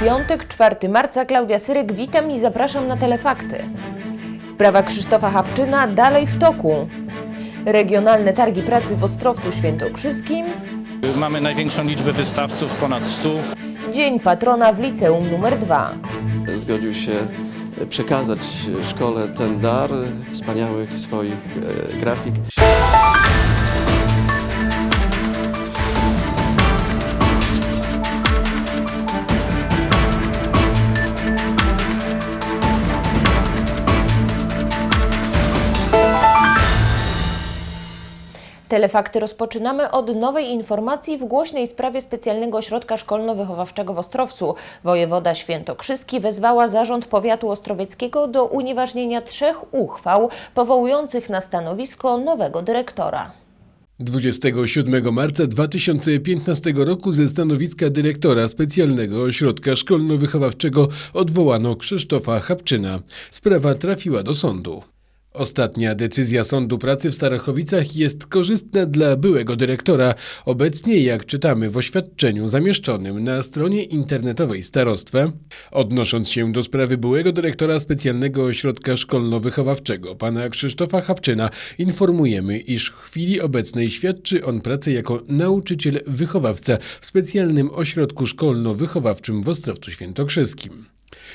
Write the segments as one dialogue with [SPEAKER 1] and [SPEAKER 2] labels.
[SPEAKER 1] piątek, 4 marca. Klaudia Syrek, witam i zapraszam na Telefakty. Sprawa Krzysztofa Hapczyna dalej w toku. Regionalne targi pracy w Ostrowcu Świętokrzyskim.
[SPEAKER 2] Mamy największą liczbę wystawców, ponad 100.
[SPEAKER 1] Dzień patrona w liceum numer 2.
[SPEAKER 3] zgodził się przekazać szkole ten dar wspaniałych swoich e, grafik.
[SPEAKER 1] Telefakty rozpoczynamy od nowej informacji w głośnej sprawie specjalnego ośrodka szkolno-wychowawczego w Ostrowcu. Wojewoda Świętokrzyski wezwała zarząd powiatu ostrowieckiego do unieważnienia trzech uchwał powołujących na stanowisko nowego dyrektora.
[SPEAKER 4] 27 marca 2015 roku ze stanowiska dyrektora specjalnego ośrodka szkolno-wychowawczego odwołano Krzysztofa Chapczyna. Sprawa trafiła do sądu. Ostatnia decyzja Sądu Pracy w Starachowicach jest korzystna dla byłego dyrektora. Obecnie, jak czytamy w oświadczeniu zamieszczonym na stronie internetowej starostwa, odnosząc się do sprawy byłego dyrektora specjalnego ośrodka szkolno-wychowawczego, pana Krzysztofa Chapczyna, informujemy, iż w chwili obecnej świadczy on pracę jako nauczyciel wychowawca w specjalnym ośrodku szkolno-wychowawczym w Ostrowcu Świętokrzyskim.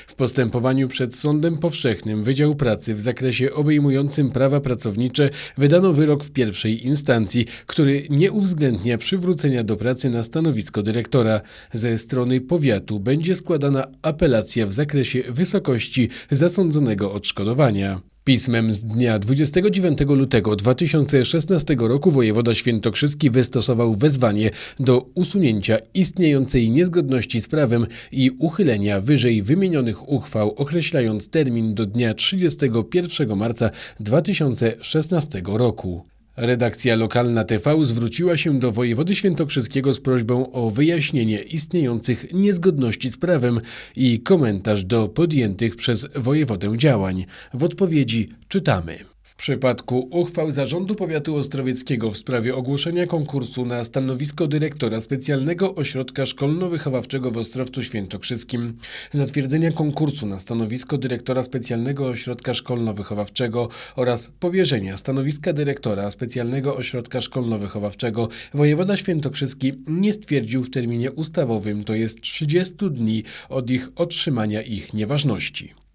[SPEAKER 4] W postępowaniu przed Sądem Powszechnym Wydział Pracy w zakresie obejmującym prawa pracownicze wydano wyrok w pierwszej instancji, który nie uwzględnia przywrócenia do pracy na stanowisko dyrektora. Ze strony powiatu będzie składana apelacja w zakresie wysokości zasądzonego odszkodowania. Pismem z dnia 29 lutego 2016 roku wojewoda świętokrzyski wystosował wezwanie do usunięcia istniejącej niezgodności z prawem i uchylenia wyżej wymienionych uchwał, określając termin do dnia 31 marca 2016 roku. Redakcja lokalna TV zwróciła się do wojewody świętokrzyskiego z prośbą o wyjaśnienie istniejących niezgodności z prawem i komentarz do podjętych przez wojewodę działań. W odpowiedzi czytamy. W przypadku uchwał Zarządu Powiatu Ostrowieckiego w sprawie ogłoszenia konkursu na stanowisko dyrektora specjalnego ośrodka szkolno-wychowawczego w Ostrowcu Świętokrzyskim, zatwierdzenia konkursu na stanowisko dyrektora specjalnego ośrodka szkolno-wychowawczego oraz powierzenia stanowiska dyrektora specjalnego ośrodka szkolno-wychowawczego, wojewoda świętokrzyski nie stwierdził w terminie ustawowym, to jest 30 dni od ich otrzymania ich nieważności.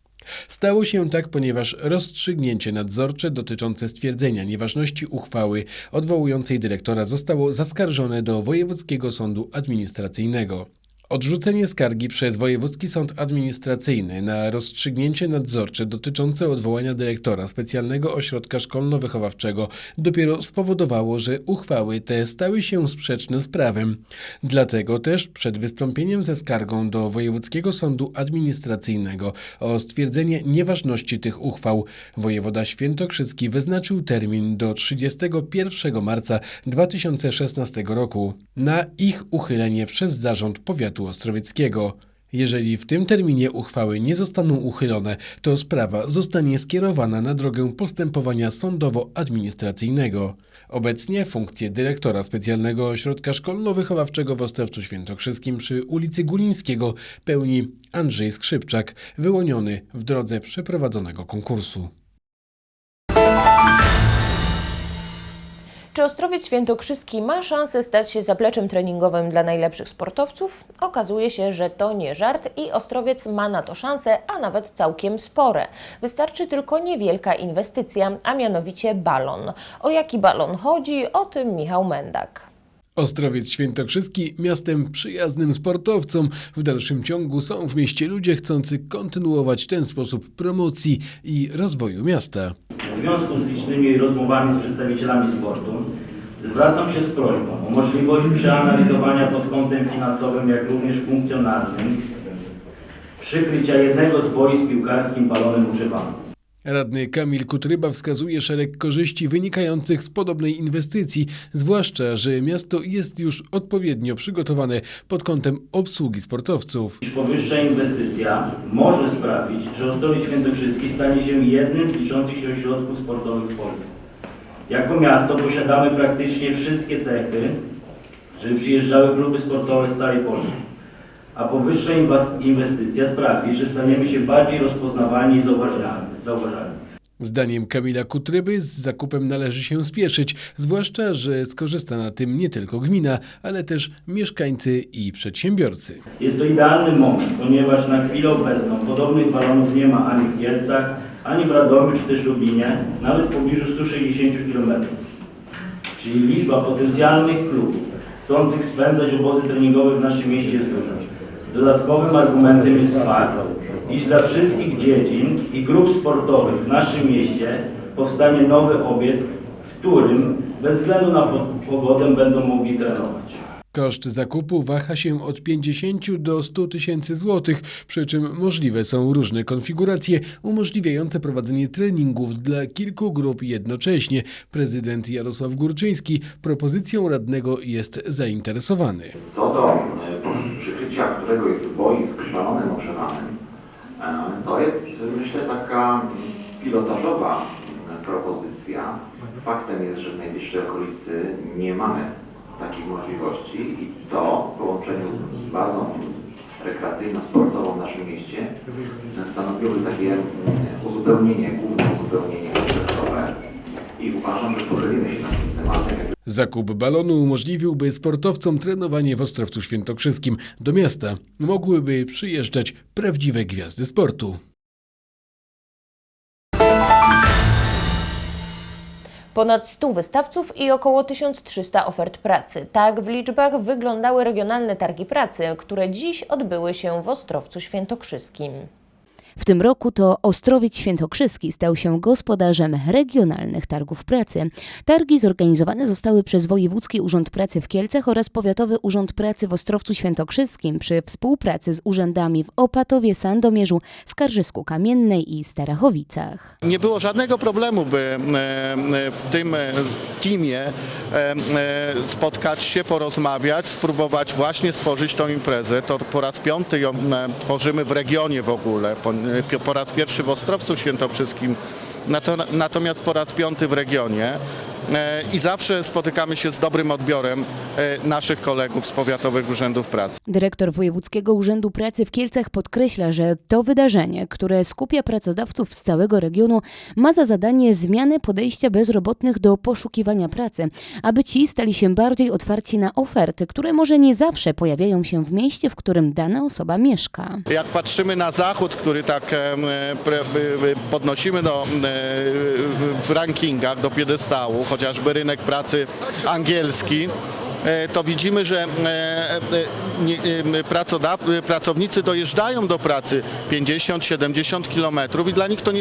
[SPEAKER 4] Stało się tak, ponieważ rozstrzygnięcie nadzorcze dotyczące stwierdzenia nieważności uchwały odwołującej dyrektora zostało zaskarżone do Wojewódzkiego Sądu Administracyjnego. Odrzucenie skargi przez Wojewódzki Sąd Administracyjny na rozstrzygnięcie nadzorcze dotyczące odwołania dyrektora specjalnego ośrodka szkolno-wychowawczego dopiero spowodowało, że uchwały te stały się sprzeczne z prawem. Dlatego też przed wystąpieniem ze skargą do Wojewódzkiego Sądu Administracyjnego o stwierdzenie nieważności tych uchwał wojewoda świętokrzyski wyznaczył termin do 31 marca 2016 roku na ich uchylenie przez zarząd powiatu ostrowieckiego. Jeżeli w tym terminie uchwały nie zostaną uchylone, to sprawa zostanie skierowana na drogę postępowania sądowo-administracyjnego. Obecnie funkcję dyrektora specjalnego ośrodka szkolno-wychowawczego w Ostrowcu Świętokrzyskim przy ulicy Gulińskiego pełni Andrzej Skrzypczak, wyłoniony w drodze przeprowadzonego konkursu.
[SPEAKER 1] Czy Ostrowiec Świętokrzyski ma szansę stać się zapleczem treningowym dla najlepszych sportowców? Okazuje się, że to nie żart i Ostrowiec ma na to szansę, a nawet całkiem spore. Wystarczy tylko niewielka inwestycja, a mianowicie balon. O jaki balon chodzi? O tym Michał Mendak.
[SPEAKER 4] Ostrowiec Świętokrzyski miastem przyjaznym sportowcom. W dalszym ciągu są w mieście ludzie chcący kontynuować ten sposób promocji i rozwoju miasta.
[SPEAKER 5] Związku z licznymi rozmowami z przedstawicielami sportu zwracam się z prośbą o możliwość przeanalizowania pod kątem finansowym, jak również funkcjonalnym przykrycia jednego z boisk piłkarskim balonem używanym.
[SPEAKER 4] Radny Kamil Kutryba wskazuje szereg korzyści wynikających z podobnej inwestycji, zwłaszcza, że miasto jest już odpowiednio przygotowane pod kątem obsługi sportowców.
[SPEAKER 5] Powyższa inwestycja może sprawić, że Ostrowiec Świętokrzyski stanie się jednym z liczących się ośrodków sportowych w Polsce. Jako miasto posiadamy praktycznie wszystkie cechy, żeby przyjeżdżały kluby sportowe z całej Polski. a powyższa inwestycja sprawi, że staniemy się bardziej rozpoznawalni i zauważalni.
[SPEAKER 4] Zdaniem Kamila Kutryby z zakupem należy się spieszyć, zwłaszcza, że skorzysta na tym nie tylko gmina, ale też mieszkańcy i przedsiębiorcy.
[SPEAKER 5] Jest to idealny moment, ponieważ na chwilę obecną podobnych balonów nie ma ani w Kielcach, ani w Radomiu czy też Lublinie, nawet w pobliżu 160 km. Czyli liczba potencjalnych klubów chcących spędzać obozy treningowe w naszym mieście jest duża. Dodatkowym argumentem jest fakt, iż dla wszystkich dziedzin i grup sportowych w naszym mieście powstanie nowy obiekt, w którym bez względu na po- pogodę będą mogli trenować.
[SPEAKER 4] Koszt zakupu waha się od 50 do 100 tysięcy złotych, przy czym możliwe są różne konfiguracje umożliwiające prowadzenie treningów dla kilku grup jednocześnie. Prezydent Jarosław Górczyński propozycją radnego jest zainteresowany.
[SPEAKER 6] Co do przykrycia któregoś z boisk balonem ogrzewanym, e, to jest myślę taka pilotażowa e, propozycja. Faktem jest, że w najbliższej okolicy nie mamy takich możliwości i to w połączeniu z bazą rekreacyjno-sportową w naszym mieście stanowiłoby takie mm, uzupełnienie, główne uzupełnienie kompleksowe i uważam, że pochylimy się nad tym tematem.
[SPEAKER 4] Zakup balonu umożliwiłby sportowcom trenowanie w Ostrowcu Świętokrzyskim. Do miasta mogłyby przyjeżdżać prawdziwe gwiazdy sportu.
[SPEAKER 1] Ponad 100 wystawców i około 1300 ofert pracy. Tak w liczbach wyglądały regionalne targi pracy, które dziś odbyły się w Ostrowcu Świętokrzyskim.
[SPEAKER 7] W tym roku to Ostrowiec Świętokrzyski stał się gospodarzem regionalnych targów pracy. Targi zorganizowane zostały przez Wojewódzki Urząd Pracy w Kielcach oraz Powiatowy Urząd Pracy w Ostrowcu Świętokrzyskim przy współpracy z urzędami w Opatowie, Sandomierzu, Skarżysku Kamiennej i Starachowicach.
[SPEAKER 8] Nie było żadnego problemu, by e, e, w tym e, teamie spotkać się, porozmawiać, spróbować właśnie stworzyć tą imprezę. To po raz piąty ją tworzymy w regionie w ogóle, po, e, po raz pierwszy w Ostrowcu Świętokrzyskim, natomiast po raz piąty w regionie. E, I zawsze spotykamy się z dobrym odbiorem e, naszych kolegów z powiatowych urzędów pracy.
[SPEAKER 7] Dyrektor Wojewódzkiego Urzędu Pracy w Kielcach podkreśla, że to wydarzenie, które skupia pracodawców z całego regionu, ma za zadanie zmianę podejścia bezrobotnych do poszukiwania pracy, aby ci stali się bardziej otwarci na oferty, które może nie zawsze pojawiają się w mieście, w którym dana osoba mieszka.
[SPEAKER 8] Jak patrzymy na Zachód, który tak by podnosimy do, w rankingach do piedestału, chociażby rynek pracy angielski, e, to widzimy, że e, e, pracownicy dojeżdżają do pracy 50-70 kilometrów i dla nich to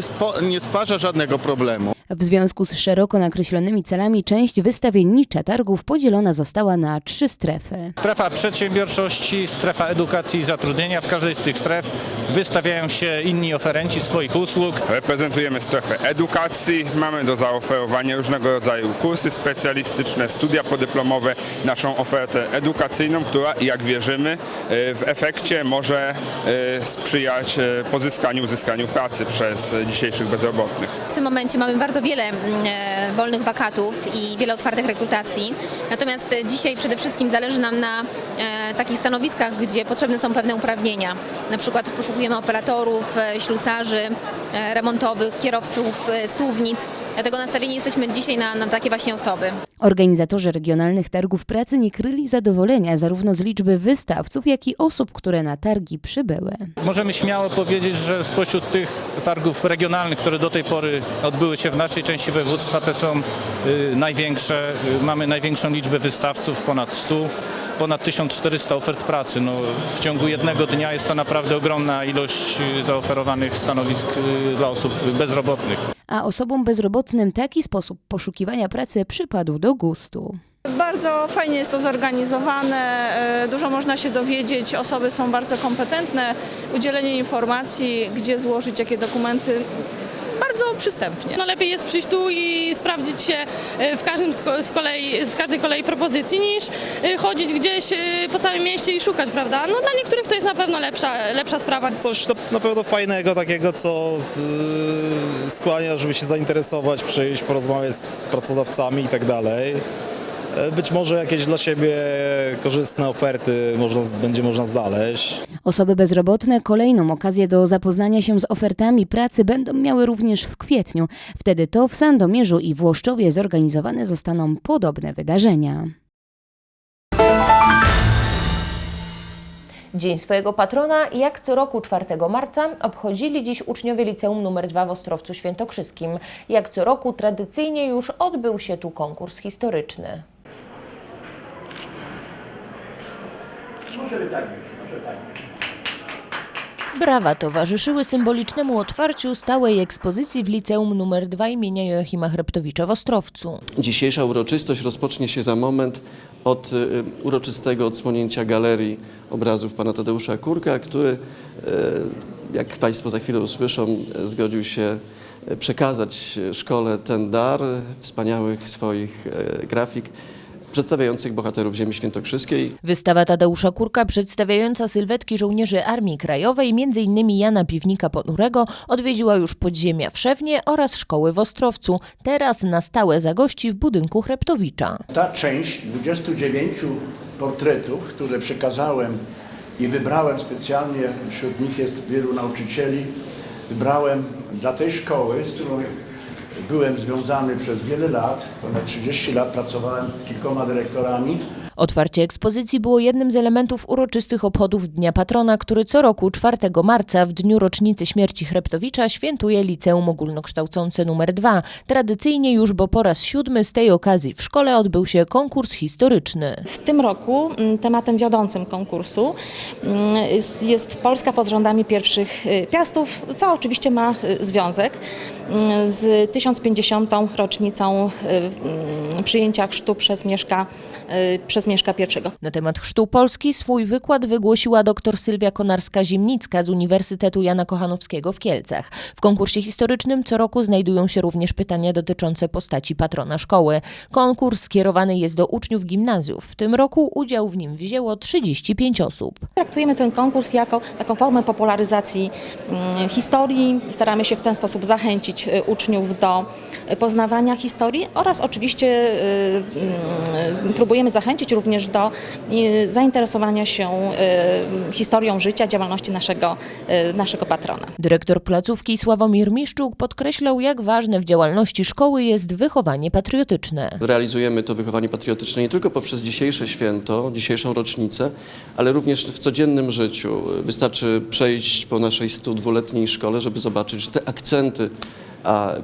[SPEAKER 8] nie stwarza żadnego problemu.
[SPEAKER 7] W związku z szeroko nakreślonymi celami część wystawiennicza targów podzielona została na trzy strefy.
[SPEAKER 2] Strefa przedsiębiorczości, strefa edukacji i zatrudnienia. W każdej z tych stref wystawiają się inni oferenci swoich usług.
[SPEAKER 9] Reprezentujemy strefę edukacji, mamy do zaoferowania różnego rodzaju kursy specjalistyczne, studia podyplomowe, naszą ofertę edukacyjną, która jak wierzymy e, w efekcie może e, sprzyjać e, pozyskaniu, uzyskaniu pracy przez dzisiejszych bezrobotnych.
[SPEAKER 10] W tym momencie mamy bardzo wiele mm, e, wolnych wakatów i wiele otwartych rekrutacji. Natomiast dzisiaj przede wszystkim zależy nam na e, takich stanowiskach, gdzie potrzebne są pewne uprawnienia. Na przykład poszukujemy operatorów, e, ślusarzy remontowych, kierowców suwnic. Dlatego nastawieni jesteśmy dzisiaj na, na takie właśnie osoby.
[SPEAKER 7] Organizatorzy regionalnych targów pracy nie kryli zadowolenia zarówno z liczby wystawców, jak i osób, które na targi przybyły.
[SPEAKER 2] Możemy śmiało powiedzieć, że spośród tych targów regionalnych, które do tej pory odbyły się w naszej części województwa, te są y, największe. Y, mamy największą liczbę wystawców, ponad 100. Ponad 1400 ofert pracy. No, w ciągu jednego dnia jest to naprawdę ogromna ilość y, zaoferowanych stanowisk y, dla osób bezrobotnych.
[SPEAKER 7] A osobom bezrobotnym taki sposób poszukiwania pracy przypadł do gustu.
[SPEAKER 11] Bardzo fajnie jest to zorganizowane, e, dużo można się dowiedzieć, osoby są bardzo kompetentne, udzielenie informacji, gdzie złożyć jakie dokumenty, przystępnie.
[SPEAKER 12] No lepiej jest przyjść tu i sprawdzić się e, w każdym z ko- z, kolei, z każdej kolei propozycji niż e, chodzić gdzieś e, po całym mieście i szukać, prawda? No dla niektórych to jest na pewno lepsza, lepsza sprawa.
[SPEAKER 13] Coś na, na pewno fajnego, takiego, co z, skłania, żeby się zainteresować, przyjść, porozmawiać z pracodawcami i tak dalej. E, Być może jakieś dla siebie korzystne oferty można, będzie można znaleźć.
[SPEAKER 7] Osoby bezrobotne kolejną okazję do zapoznania się z ofertami pracy będą miały również w kwietniu. Wtedy to w Sandomierzu i Włoszczowie zorganizowane zostaną podobne wydarzenia.
[SPEAKER 1] Dzień swojego patrona, jak co roku 4 marca, obchodzili dziś uczniowie Liceum nr 2 w Ostrowcu Świętokrzyskim. Jak co roku tradycyjnie już odbył się tu konkurs historyczny. Brawa towarzyszyły symbolicznemu otwarciu stałej ekspozycji w Liceum nr 2 imienia Joachima Hreptowicza w Ostrowcu.
[SPEAKER 3] Dzisiejsza uroczystość rozpocznie się za moment od y, uroczystego odsłonięcia galerii obrazów pana Tadeusza Kurka, który, y, jak Państwo za chwilę usłyszą, zgodził się y, przekazać szkole ten dar wspaniałych swoich grafik przedstawiających bohaterów ziemi świętokrzyskiej.
[SPEAKER 1] Wystawa Tadeusza Kurka przedstawiająca sylwetki żołnierzy Armii Krajowej, m.in. Jana Piwnika Ponurego, odwiedziła już podziemia w Szewnie oraz szkoły w Ostrowcu. Teraz na stałe zagości w budynku Hreptowicza.
[SPEAKER 14] Ta część 29 portretów, które przekazałem i wybrałem specjalnie, wśród nich jest wielu nauczycieli, wybrałem dla tej szkoły, z którą byłem związany przez wiele lat, ponad 30 lat pracowałem z kilkoma dyrektorami.
[SPEAKER 1] Otwarcie ekspozycji było jednym z elementów uroczystych obchodów Dnia Patrona, który co roku 4 marca w dniu rocznicy śmierci Hreptowicza świętuje Liceum Ogólnokształcące nr 2. Tradycyjnie już, bo po raz siódmy z tej okazji w szkole odbył się konkurs historyczny.
[SPEAKER 15] W tym roku mm, tematem wiodącym konkursu mm, jest, Polska pod rządami pierwszych y, piastów, co oczywiście ma y, związek z 1050. rocznicą y, mm, przyjęcia chrztu przez Mieszka, y, przez Mieszka I.
[SPEAKER 1] Na temat chrztu Polski swój wykład wygłosiła dr Sylwia Konarska-Zimnicka z Uniwersytetu Jana Kochanowskiego w Kielcach. W konkursie historycznym co roku znajdują się również pytania dotyczące postaci patrona szkoły. Konkurs skierowany jest do uczniów gimnazjów. W tym roku udział w nim wzięło 35 osób.
[SPEAKER 15] Traktujemy ten konkurs jako taką formę popularyzacji mm, historii. Staramy się w ten sposób zachęcić y, uczniów do poznawania historii oraz oczywiście y, mm, próbujemy zachęcić również do zainteresowania się historią życia, działalności naszego, naszego patrona.
[SPEAKER 1] Dyrektor placówki Sławomir Miszczuk podkreślał, jak ważne w działalności szkoły jest wychowanie patriotyczne.
[SPEAKER 3] Realizujemy to wychowanie patriotyczne nie tylko poprzez dzisiejsze święto, dzisiejszą rocznicę, ale również w codziennym życiu. Wystarczy przejść po naszej 102-letniej szkole, żeby zobaczyć, że te akcenty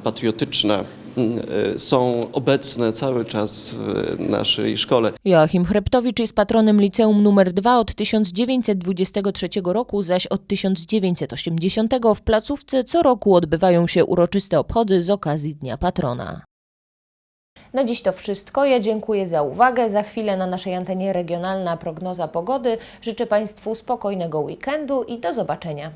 [SPEAKER 3] patriotyczne mm, y, są obecne cały czas w naszej szkole.
[SPEAKER 1] Joachim Hreptowicz jest patronem Liceum nr 2 od 1923 roku, zaś od 1980 w placówce co roku odbywają się uroczyste obchody z okazji Dnia Patrona. Na dziś to wszystko. Ja dziękuję za uwagę. Za chwilę na naszej antenie regionalna prognoza pogody. Życzę Państwu spokojnego weekendu i do zobaczenia.